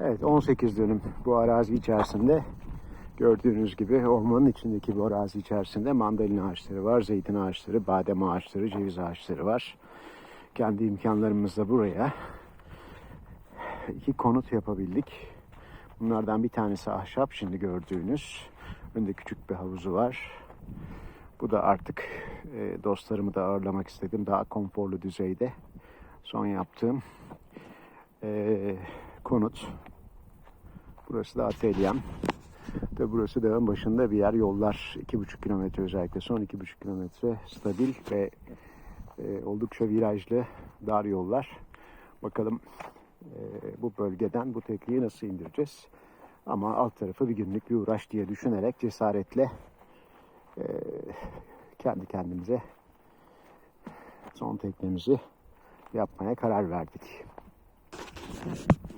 Evet 18 dönüm bu arazi içerisinde gördüğünüz gibi ormanın içindeki bu arazi içerisinde mandalina ağaçları var, zeytin ağaçları, badem ağaçları, ceviz ağaçları var. Kendi imkanlarımızla buraya iki konut yapabildik. Bunlardan bir tanesi ahşap şimdi gördüğünüz. Önde küçük bir havuzu var. Bu da artık e, dostlarımı da ağırlamak istedim. Daha konforlu düzeyde. Son yaptığım e, konut. Burası da atölyem. Ve burası dağın başında bir yer. Yollar 2,5 kilometre özellikle son 2,5 kilometre stabil ve e, oldukça virajlı dar yollar. Bakalım e, bu bölgeden bu tekneyi nasıl indireceğiz? Ama alt tarafı bir günlük bir uğraş diye düşünerek cesaretle e, kendi kendimize son teknemizi yapmaya karar verdik.